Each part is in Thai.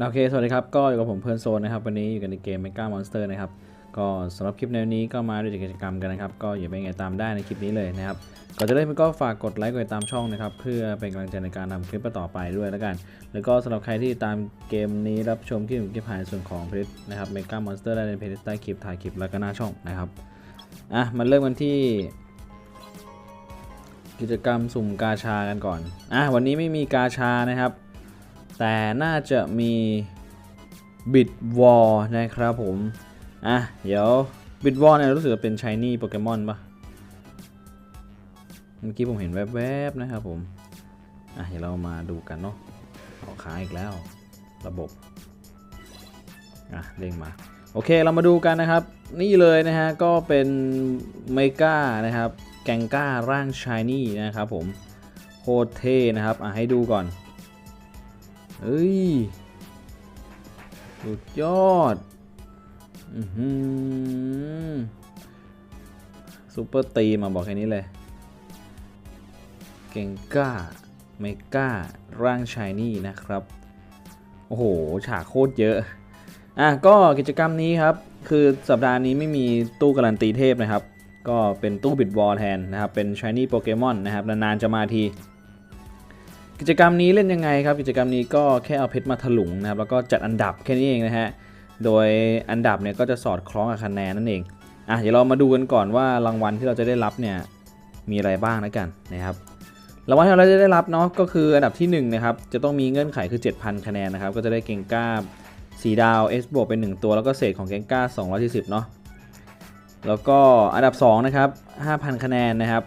โอเคสวัสดีครับ ก็อยู่กับผมเพื่อนโซนนะครับ วันนี้อยู่กันในเกม Mega Monster นะครับ ก็สำหรับคลิปในวันนี้ก็มาด้วยกิจกรรมกันนะครับ ก็อย่าไปไงตามได้ในคลิปนี้เลยนะครับก่อนจะเริ่มก็ฝากกดไลค์กดติดตามช่องนะครับ เพื่อเป็นกำลังใจในการทำคลิปต่อไปด้วยแล้วกัน แล้วก็สำหรับใครที่ตามเกมนี้รับชมคลิปคลิปผ่านส่วนของเพลย์นะครับ Mega Monster ได้ในเพลย์ใต้คลิปถ่ายคลิปแล้วก็หน้าช่องนะครับอะมาเริ่มกันที่ กิจกรรมสุ่มกาชากันก่อนอะวันนี้ไม่มีกาชานะครับ แต่น่าจะมีบิดวอลนะครับผม อะ เดี๋ยวบิดวอลเนี่ยรู้สึกจะเป็นชายนี่โปเกมอนปะเมื่อกี้ผมเห็นแวบๆนะครับผม อะ เดี๋ยวเรามาดูกันเนาะออกค้างอีกแล้ว ระบบ อะ เด้งมา โอเคเรามาดูกันนะครับ นี่เลยนะฮะ ก็เป็นเมกานะครับ แกงก้าร่างชายนี่นะครับผม โคตรเท่นะครับ อะ ให้ดูก่อน เฮ้ย สุดยอด อือหือซูเปอร์ตีมาบอกแค่นี้เลย เก่งก้า เมก้า ร่างชายนี่นะครับ โอ้โห ฉากโคตรเยอะ อะ ก็กิจกรรมนี้ครับ คือสัปดาห์นี้ไม่มีตู้การันตีเทพนะครับ ก็เป็นตู้บิดวอลแทนนะครับ เป็นชายนี่โปเกมอนนะครับ นานๆจะมาที กิจกรรมนี้เล่นยังไงครับ กิจกรรมนี้ก็แค่เอาเพชรมาถลุงนะครับแล้วก็จัดอันดับแค่นี้เองนะฮะโดยอันดับเนี่ยก็จะสอดคล้องกับคะแนนนั่นเองอะเดี๋ยวเรามาดูกันก่อนว่ารางวัลที่เราจะได้รับเนี่ยมีอะไรบ้างนะกันนะครับรางวัลที่เราจะได้รับเนาะก็คืออันดับที่1นะครับจะต้องมีเงื่อนไขคือ 7,000 คะแนนนะครับก็จะได้เก่งก้าสีดาว S บวกเป็น 1 ตัวแล้วก็เศษของเก่งก้า240เนาะแล้วก็อันดับ2นะครับ5,000 คะแนนนะครับ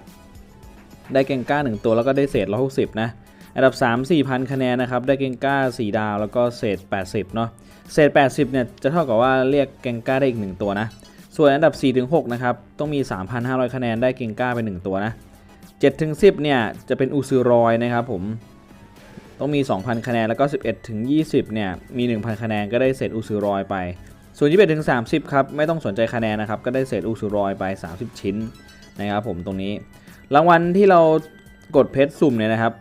ได้เก่งก้า 1 ตัวแล้วก็ได้เศษ160นะ อันดับ 3 4,000 คะแนนนะครับ ได้เกงก้า 4 ดาว แล้วก็เศษ 80 เนาะ เศษ 80 เนี่ย จะเท่ากับว่าเรียกเกงก้าได้อีก 1 ตัวนะ ส่วนอันดับ4ถึง6นะครับ ต้องมี 3,500 คะแนน ได้เกงก้าไป 1 ตัวนะ7ถึง10 เนี่ย จะเป็นอูซือรอยนะครับผม ต้องมี 2,000 คะแนน แล้วก็ 11ถึง20 เนี่ย มี 1,000 คะแนน ก็ได้เศษอูซือรอยไป ส่วน21ถึง30 ครับ ไม่ต้องสนใจคะแนนนะครับ ก็ได้เศษอูซือรอยไป 30 ชิ้นนะครับผมตรงนี้ รางวัลที่เรากดเพชรสุ่มเนี่ยนะครับ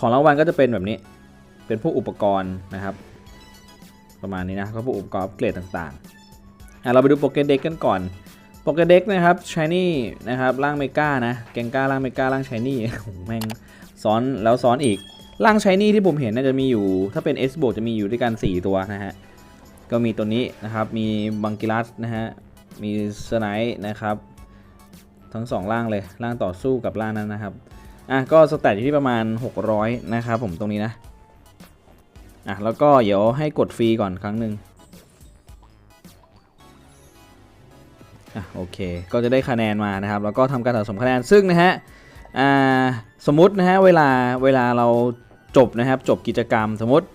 ของรางวัลก็จะเป็นแบบนี้ เป็นพวกอุปกรณ์นะครับ ประมาณนี้นะก็พวกอุปกรณ์อัปเกรดต่างๆอะเราไปดูโปเกเด็กกันก่อนโปเกเด็กนะครับชายนี่นะครับร่างเมกานะแกงก้าร่างเมการ่างชายนี่แม่งซ้อนแล้วซ้อนอีกร่างชายนี่ที่ผมเห็นน่าจะมีอยู่ ถ้าเป็น S บวกจะมีอยู่ด้วยกัน 4 ตัวนะฮะก็มีตัวนี้นะครับมีบังกิลัสนะฮะมีสไนท์นะครับทั้งสองร่างเลยร่างต่อสู้กับร่างนั้นนะครับ อะก็สแตทอยู่ที่ประมาณ 600 นะครับผมตรงนี้นะ อะแล้วก็เดี๋ยวให้กดฟรีก่อนครั้งหนึ่งอะโอเค ก็จะได้คะแนนมานะครับ แล้วก็ทำการสะสมคะแนนซึ่งนะฮะอ่าสมมตินะฮะเวลาเวลาเราจบนะครับจบกิจกรรมสมมติ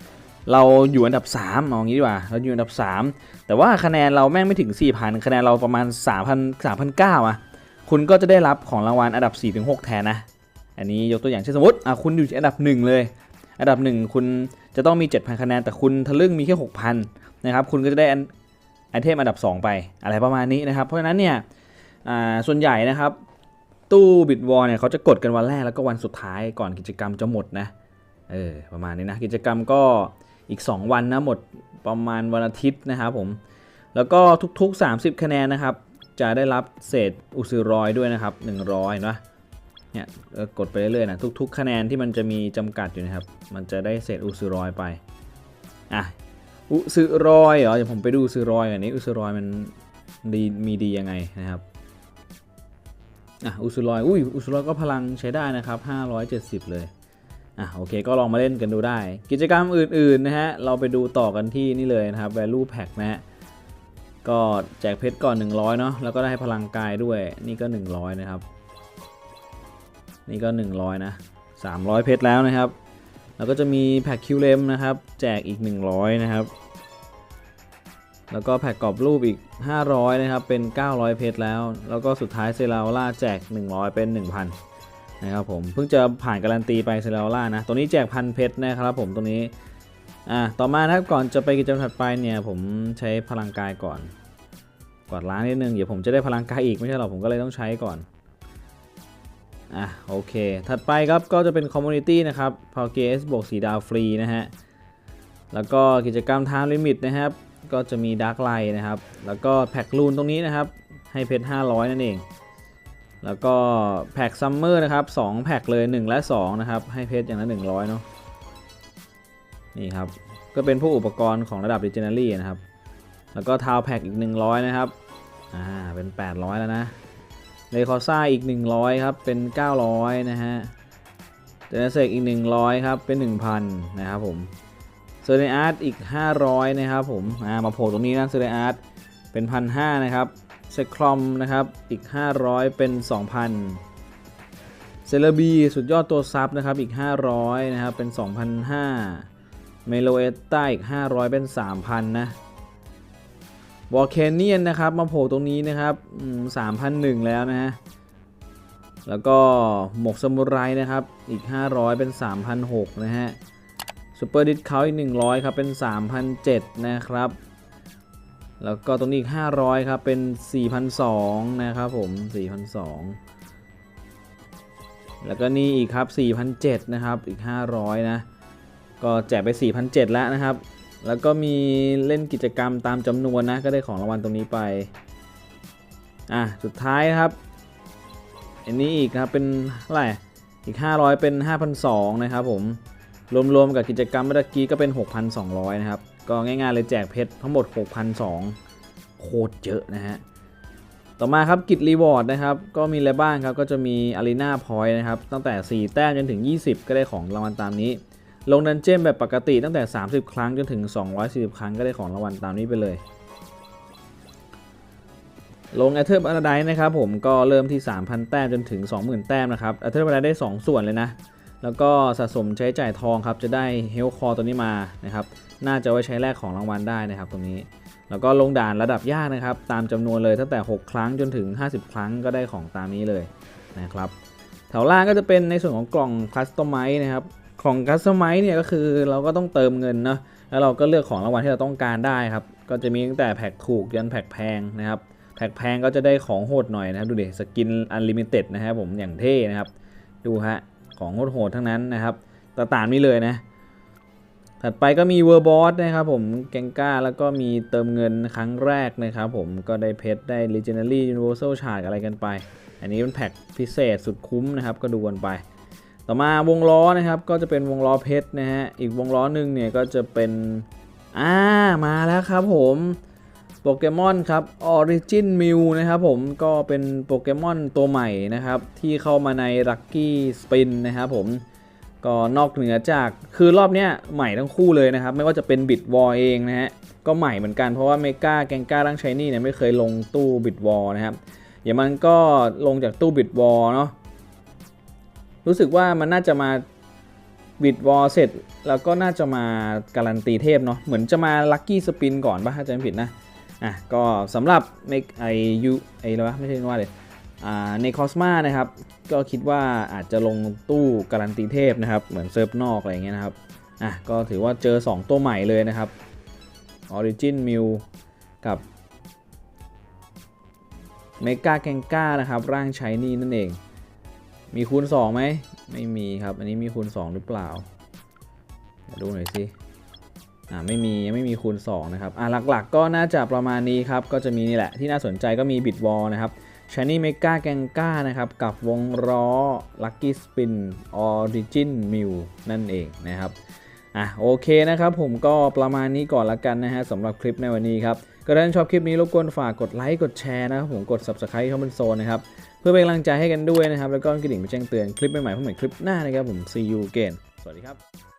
เราอยู่อันดับ3เอางี้ดีกว่า เราอยู่อันดับ 3 แต่ว่าคะแนนเราแม่งไม่ถึง 4,000 คะแนนเราประมาณ 3,000 3,900อะ คุณก็จะได้รับของรางวัลอันดับ 4-6 แทนนะ อันนี้ยกตัวอย่างเช่นสมมติอะคุณอยู่อันดับ 1 เลย อันดับ 1 คุณจะต้องมี 7,000 คะแนน แต่คุณทะลึ่งมีแค่ 6,000 นะครับ คุณก็จะได้ไอเทมอันดับ 2 ไป อะไรประมาณนี้นะครับ เพราะฉะนั้นเนี่ยส่วนใหญ่นะครับ ตู้บิตวอลเนี่ยเขาจะกดกันวันแรกแล้วก็วันสุดท้ายก่อนกิจกรรมจะหมดนะ เออ ประมาณนี้นะ กิจกรรมก็อีก 2 วันนะ หมดประมาณวันอาทิตย์นะครับผม แล้วก็ทุกๆ 30 คะแนนนะครับ จะได้รับเศษอุซิรอยด้วยนะครับ 100นะ เนี่ยกดไปเรื่อยๆนะทุก ๆ คะแนนที่มันจะมีจำกัดอยู่นะครับ มันจะได้เศษอุซิรอยไปอะอุซิรอยเหรอเดี๋ยวผมไปดูอุซิรอยก่อนนี้อุซิรอยมันดีมีดียังไงนะครับอะอุซิรอยอุ้ยอุซิรอยก็พลังใช้ได้นะครับ 570 เลยอะโอเคก็ลองมาเล่นกันดูได้ กิจกรรมอื่นๆนะฮะเราไปดูต่อกันที่นี่เลยนะครับ value pack นะฮะก็แจกเพชรก่อน 100 เนาะแล้วก็ได้พลังกายด้วยนี่ก็ 100 นะครับ นี่ก็ 100 นะ 300 เพชรแล้วนะครับ แล้วก็จะมีแพ็กคิวเลมนะครับ แจกอีก 100 นะครับ แล้วก็แพ็กกรอบรูปอีก 500 นะครับ เป็น 900 เพชรแล้ว แล้วก็สุดท้ายเซราล่าแจก 100 เป็น 1,000 นะครับผม เพิ่งจะผ่านการันตีไปเซราล่านะ ตัวนี้แจกพันเพชรนะครับผมตัวนี้ อะต่อมานะครับก่อนจะไปกิจกรรมถัดไปเนี่ยผมใช้พลังกายก่อน กวาดล้างนิดนึง เดี๋ยวผมจะได้พลังกายอีกไม่ใช่หรอ ผมก็เลยต้องใช้ก่อน อะโอเค ถัดไปครับก็จะเป็นคอมมูนิตี้นะครับพอเกสบวกสีดาวฟรีนะฮะ แล้วก็กิจกรรม Time Limit นะครับ ก็จะมี Dark Light นะครับ แล้วก็แพ็กลูนตรงนี้นะครับ ให้เพชร500 นั่นเอง แล้วก็แพ็กซัมเมอร์นะครับ2แพ็กเลย 1 และ 2 นะครับ ให้เพชรอย่างละ 100 เนาะนี่ครับ ก็เป็นพวกอุปกรณ์ของระดับ Legendary นะครับ แล้วก็ทาวแพ็กอีก 100 นะครับ อ่า เป็น 800 แล้วนะ เลคอซ่าอีก 100 ครับ เป็น 900 นะฮะเดนเซกอีก 100 ครับ เป็น 1,000 นะครับผมเซอร์เนอาร์ตอีก 500 นะครับผมอ่ามาโผล่ตรงนี้นะเซอร์เนอาร์ตเป็น1,500นะครับเซคลอมนะครับอีก 500 เป็น 2,000 เซเลบีสุดยอดตัวซับนะครับอีก 500 นะครับ เป็น 2,500เมโลเอตต้าอีก 500 เป็น 3,000 นะ วอลแคนเนียนนะครับ มาโผล่ตรงนี้นะครับสามพันหนึ่งแล้วนะฮะ แล้วก็หมกซามูไรนะครับ อีก 500 เป็น 3,006นะฮะซูเปอร์ดิสเขาอีก 100 ครับ เป็น 3,007นะครับ แล้วก็ตรงนี้อีก 500 ครับ เป็น 4,002นะครับผม 4,002 แล้วก็นี่อีกครับ 4,007นะครับ อีก 500 นะ ก็แจกไป 4,007แล้วนะครับ แล้วก็มีเล่นกิจกรรมตามจำนวนนะ ก็ได้ของรางวัลตรงนี้ไป อะ สุดท้ายครับ อันนี้อีกครับ เป็นเท่าไหร่ อีก 500 เป็น 5,200 นะครับผม รวมๆกับกิจกรรมเมื่อกี้ก็เป็น 6,200 นะครับ ก็ง่ายๆเลยแจกเพชรทั้งหมด 6,200 โคตรเยอะนะฮะ ต่อมาครับกิจรีวอร์ดนะครับ ก็มีอะไรบ้างครับ ก็จะมีอารีนาพอยต์นะครับ ตั้งแต่ 4 แต้มจนถึง 20 ก็ได้ของรางวัลตามนี้ ลงดันเจี้ยนแบบปกติตั้งแต่ 30 ครั้งจนถึง 240 ครั้งก็ได้ของรางวัลตามนี้ไปเลย ลงแอเทอร์บาราไดนะครับผมก็เริ่มที่ 3,000 แต้มจนถึง 20,000 แต้มนะครับแอเทอร์บาราไดได้ 2 ส่วนเลยนะ แล้วก็สะสมใช้จ่ายทองครับจะได้เฮลคอตัวนี้มานะครับน่าจะไว้ใช้แลกของรางวัลได้นะครับตรงนี้ แล้วก็ลงด่านระดับยากนะครับ ตามจำนวนเลยตั้งแต่ 6 ครั้งจนถึง 50 ครั้งก็ได้ของตามนี้เลยนะครับแถวล่างก็จะเป็นในส่วนของกล่องคัสตอมไมนะครับ ของคัสตอมไมเนี่ยก็คือเราก็ต้องเติมเงินเนาะแล้วเราก็เลือกของรางวัลที่เราต้องการได้ครับ ก็จะมีตั้งแต่แพ็กถูกยันแพ็กแพงนะครับ แพ็กแพงก็จะได้ของโหดหน่อยนะครับ ดูดิสกินอันลิมิเต็ดนะครับผมอย่างเท่นะครับ ดูฮะของโหดๆทั้งนั้นนะครับตาตามนี้เลยนะ ถัดไปก็มีเวอร์บอสนะครับผมแกงก้าแล้วก็มีเติมเงินครั้งแรกนะครับผมก็ได้เพชรได้ Legendary Universal Shard อะไรกันไป อันนี้เป็นแพ็กพิเศษสุดคุ้มนะครับก็ดูกันไป ต่อมาวงล้อนะครับก็จะเป็นวงล้อเพชรนะฮะอีกวงล้อหนึ่งเนี่ยก็จะเป็นอ่ามาแล้วครับผมโปเกมอนครับ Origin Mew นะครับผมก็เป็นโปเกมอนตัวใหม่นะครับ ที่เข้ามาใน Lucky Spin นนะครับผมก็นอกเหนือจากคือรอบเนี้ยใหม่ทั้งคู่เลยนะครับ ไม่ว่าจะเป็นบิ t วอลเองนะฮะก็ใหม่เหมือนกันเพราะว่าเมกาแกงก้าร่างชายนี่เนี่ยไม่เคยลงตู้บิ t วอลนะครับ อย่างมันก็ลงจากตู้บิ t วอลเนาะ รู้สึกว่ามันน่าจะมาบิดวอลเสร็จ แล้วก็น่าจะมาการันตีเทพเนาะเหมือนจะมาลัคกี้สปินก่อนป่ะถ้าจำไม่ผิดนะอะก็สำหรับในไอยูไออะไรวะไม่ใช่ว่าเลยอ่าในคอสมานะครับ ก็คิดว่าอาจจะลงตู้การันตีเทพนะครับ เหมือนเซิร์ฟนอกอะไรเงี้ยนะครับอะก็ถือว่าเจอ 2 ตัวใหม่เลยนะครับ Origin m i l กับ m e g a แกงก้านะครับ ร่างชายนี่นั่นเอง มีคูณ2ไหมไม่มีครับ อันนี้มีคูณ 2 หรือเปล่าดูหน่อยสิอ่าไม่มียังไม่มีคูณ 2 นะครับอ่าหลักๆ ก็น่าจะประมาณนี้ครับ ก็จะมีนี่แหละที่น่าสนใจก็มีบิดวอลนะครับชานี่เมกาแกงก้านะครับ กับวงล้อ Lucky Spin Origin m i l นั่นเองนะครับอะโอเคนะครับผมก็ประมาณนี้ก่อนละกันนะฮะสำหรับคลิปในวันนี้ครับก็ถ้าชอบคลิปนี้รบกวนฝากกดไลค์กดแชร์นะครับผมกด Subscribe เข้าเป็นโซนนะครับ พื่อเป็นกำลังใจให้กันด้วยนะครับ แล้วก็กระดิ่งไปแจ้งเตือนคลิปใหม่ๆเพื่อเหม่คลิปหน้านะครับผม see you again สวัสดีครับ